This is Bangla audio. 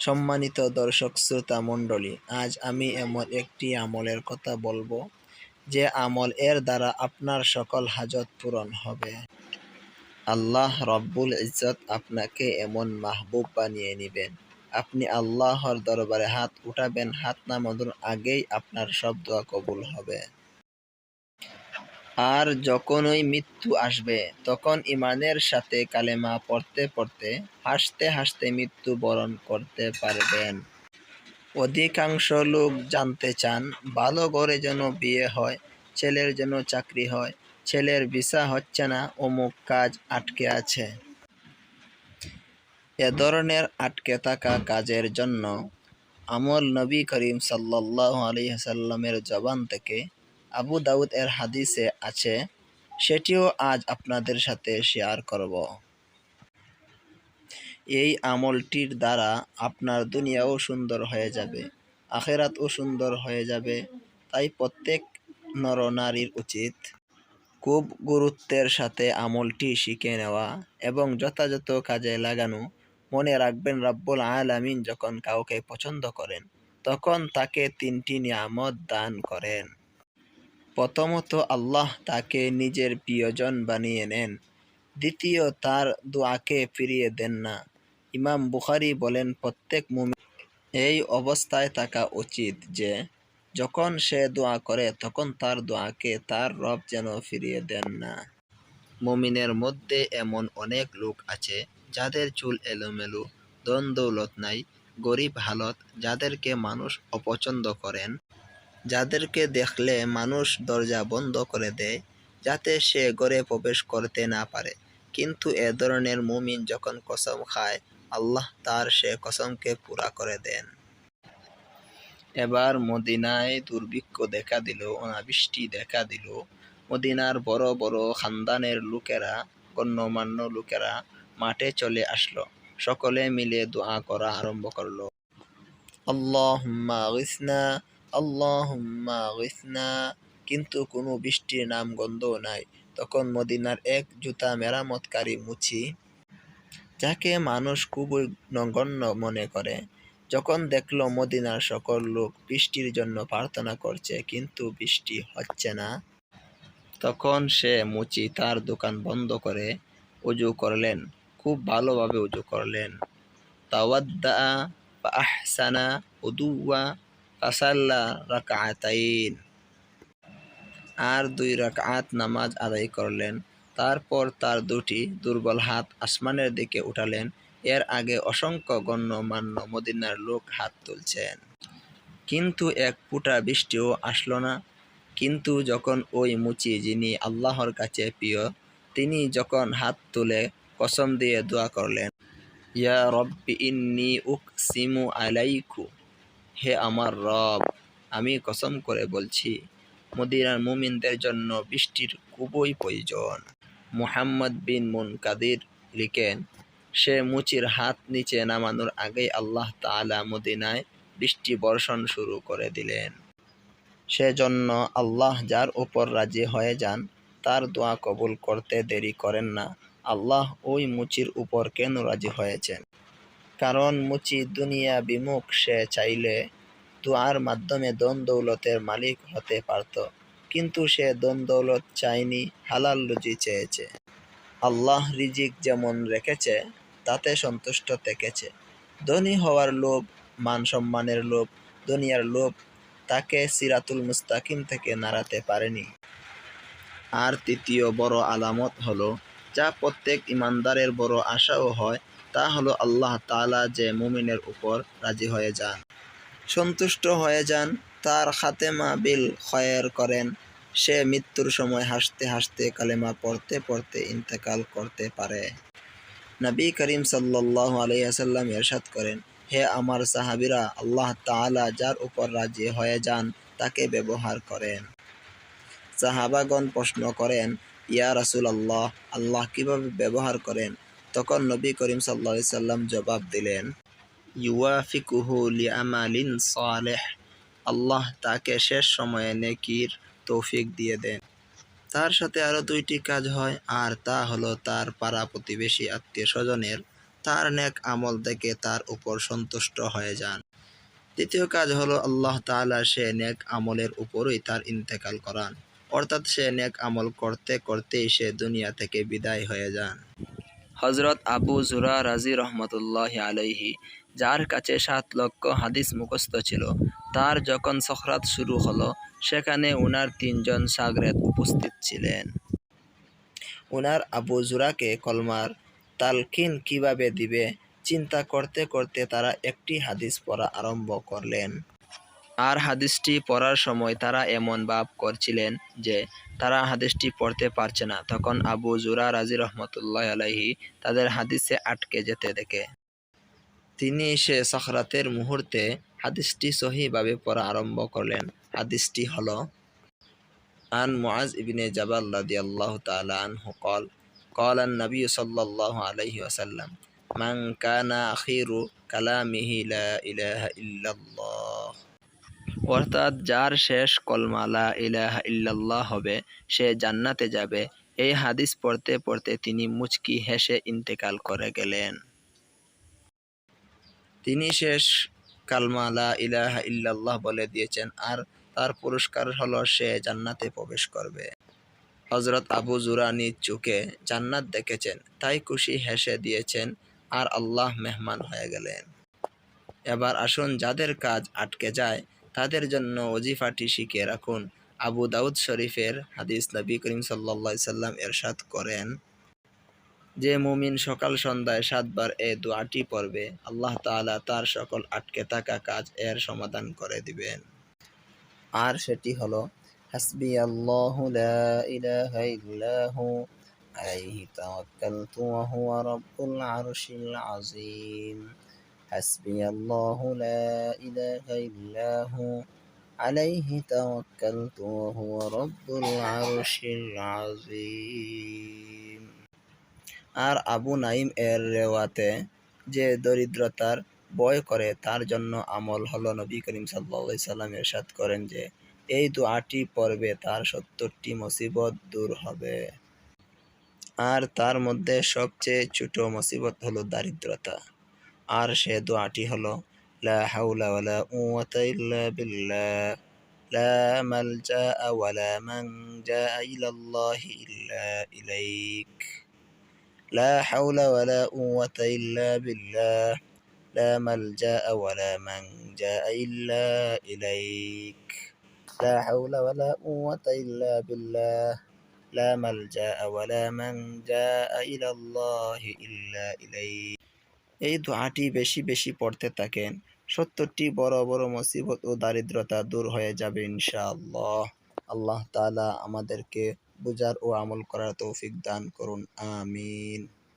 সম্মানিত দর্শক শ্রোতা মণ্ডলী, আজ আমি এমন একটি আমলের কথা বলব, যে আমল এর দ্বারা আপনার সকল হাজত পূরণ হবে। আল্লাহ রব্বুল ইজ্জত আপনাকে এমন মাহবুব বানিয়ে নেবেন। আপনি আল্লাহর দরবারে হাত উঠাবেন, হাত নামানোর আগেই আপনার সব দোয়া কবুল হবে। আর যখনই মৃত্যু আসবে, তখন ইমানের সাথে কালেমা পড়তে পড়তে হাসতে হাসতে মৃত্যু বরণ করতে পারবেন। অধিকাংশ লোক জানতে চান, ভালো ঘরে যেন বিয়ে হয়, ছেলের যেন চাকরি হয়, ছেলের ভিসা হচ্ছে না, অমুক কাজ আটকে আছে। এ ধরনের আটকে থাকা কাজের জন্য আমল নবী করিম সাল্লাহ আলিহাসাল্লামের জবান থেকে আবু দাউদ এর হাদিসে আছে, সেটিও আজ আপনাদের সাথে শেয়ার করব। এই আমলটির দ্বারা আপনার দুনিয়াও সুন্দর হয়ে যাবে, আখেরাতও সুন্দর হয়ে যাবে, তাই প্রত্যেক নরনারীর উচিত খুব গুরুত্বের সাথে আমলটি শিখে নেওয়া এবং যথাযথ কাজে লাগানো। মনে রাখবেন, রাব্বুল আলামিন যখন কাউকে পছন্দ করেন, তখন তাকে তিনটি নিয়ামত দান করেন। প্রথমত আল্লাহ তাকে নিজের প্রিয়জন বানিয়ে নেন। দ্বিতীয়, তার দোয়াকে ফিরিয়ে দেন না। ইমাম বুখারি বলেন, প্রত্যেক মুমিন এই অবস্থায় থাকা উচিত যে, যখন সে দোয়া করে, তখন তার দোয়াকে তার রব যেন ফিরিয়ে দেন না। মুমিনের মধ্যে এমন অনেক লোক আছে, যাদের চুল এলোমেলো দন দৌলত নাই, গরিব হালত, যাদেরকে মানুষ অপছন্দ করেন। যাদেরকে দেখলে মানুষ দরজা বন্ধ করে দেয়, যাতে সে ঘরে প্রবেশ করতে না পারে। কিন্তু এ ধরনের মুমিন যখন কসম খায়, আল্লাহ তার সে কসমকে পুরা করে দেন। এবার মদিনায় দুর্ভিক্ষ দেখা দিল, অনাবৃষ্টি দেখা দিল। মদিনার বড় বড় খানদানের লোকেরা, গণ্যমান্য লোকেরা মাঠে চলে আসলো। সকলে মিলে দোয়া করা আরম্ভ করল। আল্লাহ আল্লাহুম্মা কিন্তু কোনো বৃষ্টির নাম গন্ধ নাই। তখন মদিনার এক জুতা মেরামতকারী মুচি, যাকে মানুষ খুবই নগণ্য মনে করে, যখন দেখল মদিনার সকল লোক বৃষ্টির জন্য প্রার্থনা করছে, কিন্তু বৃষ্টি হচ্ছে না, তখন সে মুচি তার দোকান বন্ধ করে উজু করলেন, খুব ভালোভাবে উজু করলেন। তাওয়াদ্দা আহসানা উদুয়া ফাসাল্লা রাকাতাইন। আর দুই রাকাত নামাজ আদায় করলেন। তারপর তার দুটি দুর্বল হাত আসমানের দিকে উঠালেন। এর আগে অসংখ্য গণ্যমান্য মদিনার লোক হাত তুলছেন। কিন্তু এক ফুটা বৃষ্টিও আসলো না। কিন্তু যখন ওই মুচি যিনি আল্লাহর কাছে প্রিয়, তিনি যখন হাত তুলে কসম দিয়ে দোয়া করলেন, ইয়া রব্বি ইন্নি উক সিমু আলাইকু। হে আমার রব, আমি কসম করে বলছি, মদিনার মুমিনদের জন্য বৃষ্টির খুবই প্রয়োজন। মোহাম্মদ বিন মুনকাদির লিখেন, সে মুচির হাত নিচে নামানোর আগেই আল্লাহ তাআলা মদিনায় বৃষ্টি বর্ষণ শুরু করে দিলেন। সেজন্য আল্লাহ যার উপর রাজি হয়ে যান, তার দোয়া কবুল করতে দেরি করেন না। আল্লাহ ওই মুচির উপর কেন রাজি হয়েছেন? কারণ মুচি দুনিয়া বিমুখ, সে চাইলে দোয়ার মাধ্যমে দন দৌলতের মালিক হতে পারত। কিন্তু সে দন দৌলত চায়নি, হালাল রুজি চেয়েছে। আল্লাহ রিজিক যেমন রেখেছে, তাতে সন্তুষ্ট থেকেছে। ধনী হওয়ার লোভ মান সম্মানের লোভ, দুনিয়ার লোভ, তাকে সিরাতুল মুস্তাকিম থেকে নাড়াতে পারেনি। আর তৃতীয় বড় আলামত হলো, যা প্রত্যেক ইমানদারের বড় আশাও হয় তা হলো আল্লাহ তাআলা যে মুমিনের উপর রাজি হয়ে যান। সন্তুষ্ট হয়ে যান, তার খাতেমা বিল খয়ের করেন। সে মৃত্যুর সময় হাসতে হাসতে কালেমা পড়তে পড়তে ইন্তেকাল করতে পারে। নবী করিম সাল্লাহ আলাইসাল্লাম এরশাদ করেন, হে আমার সাহাবিরা, আল্লাহ তাআলা যার উপর রাজি হয়ে যান, তাকে ব্যবহার করেন। সাহাবাগণ প্রশ্ন করেন, ইয়া রাসুল আল্লাহ আল্লাহ কীভাবে ব্যবহার করেন? তখন নবী করিম সাল্লা সাল্লাম জবাব দিলেন, ইউয়াফিকুহু লিআমালিন সালেহ, আল্লাহ তাকে শেষ সময়ে নেকির তৌফিক দিয়ে দেন। তার সাথে আরও দুইটি কাজ হয়, আর তা হলো তার পাড়া প্রতিবেশী আত্মীয় স্বজনের তার নেক আমল দেখে তার উপর সন্তুষ্ট হয়ে যান। দ্বিতীয় কাজ হলো আল্লাহ তাআলা সে নেক আমলের উপরই তার ইন্তেকাল করান, অর্থাৎ সে নেক আমল করতে করতেই সে দুনিয়া থেকে বিদায় হয়ে যান। হজরত আবু জুরা রাজি রহমতুল্লাহ আলাইহি, যার কাছে সাত লক্ষ হাদিস মুখস্থ ছিল, তার যখন সখরাত শুরু হলো, সেখানে উনার তিনজন সাগরেদ উপস্থিত ছিলেন। উনার আবু জুরাকে কলমার তালকিন কীভাবে দিবে, চিন্তা করতে করতে তারা একটি হাদিস পড়া আরম্ভ করলেন। আর হাদিসটি পড়ার সময় তারা এমন ভাব করছিলেন যে তারা হাদিসটি পড়তে পারছে না তখন আবু জুরা রাজি রহমতুল্লাহ আলাইহি তাদের হাদিসে আটকে যেতে দেখে তিনি সে সখরাতের মুহূর্তে হাদিসটি সহিভাবে পড়া আরম্ভ করলেন হাদিসটি হলো عن معاذ بن جبل رضي الله تعالى عنه قال قال النبي صلى الله عليه وسلم من كان آخر كلامه لا إله إلا الله অর্থাৎ যার শেষ কলমা লা ইলাহা ইল্লাল্লাহ হবে, সে জান্নাতে যাবে। এই হাদিস পড়তে পড়তে তিনি মুচকি হেসে ইন্তেকাল করে গেলেন। তিনি শেষ কালমা লা ইলাহা ইল্লাল্লাহ বলে দিয়েছেন, আর তার পুরস্কার হলো সে জান্নাতে প্রবেশ করবে। হজরত আবু জুরা নিজ চোখে জান্নাত দেখেছেন, তাই খুশি হেসে দিয়েছেন, আর আল্লাহ মেহমান হয়ে গেলেন। এবার আসুন যাদের কাজ আটকে যায় তাদের জন্য ওজিফাটি শিখে রাখুন। আবু দাউদ শরীফের হাদিস নবী করিম সাল্লা সাল্লাম এরশাদ করেন, যে মুমিন সকাল সন্ধ্যায় সাতবার এ দোয়াটি পড়বে, আল্লাহ তাআলা তার সকল আটকে থাকা কাজ এর সমাধান করে দিবেন। আর সেটি হলো, হাসবি আল্লাহ আলাইহি হাসবি আল্লাহ লা ইলাহা ইল্লাহু আলাইহি তাওয়াক্কালতু ওয়া হুয়া রাব্বুল আরশিল আযীম আর আবু নাইম এর রেওয়াতে যে দরিদ্রতার বয় করে, তার জন্য আমল হলো নবী করিম সাল্লা সাল্লাম এরশাদ করেন যে, এই দোয়াটি পর্বে তার সত্তরটি মুসিবত দূর হবে। আর তার মধ্যে সবচেয়ে ছোট মুসিবত হলো দারিদ্রতা। আর সে দোয়াটি হলো লা হাওলা ওয়ালা কুওয়াতা ইল্লা বিল্লাহ লা মালজা ওয়ালা মানজা ইলাল্লাহি ইল্লা ইলাইক لا حول ولا قوة إلا بالله لا ملجأ ولا منجا إلا إليك لا حول ولا قوة إلا بالله لا ملجأ ولا منجا إلى الله إلا إليك এই দোয়াটি বেশি বেশি পড়তে থাকেন। সত্তরটি বড় বড় মুসিবত ও দারিদ্রতা দূর হয়ে যাবে ইনশাআল্লাহ। আল্লাহ তালা আমাদেরকে বুজার ও আমল করার তৌফিক দান করুন। আমিন।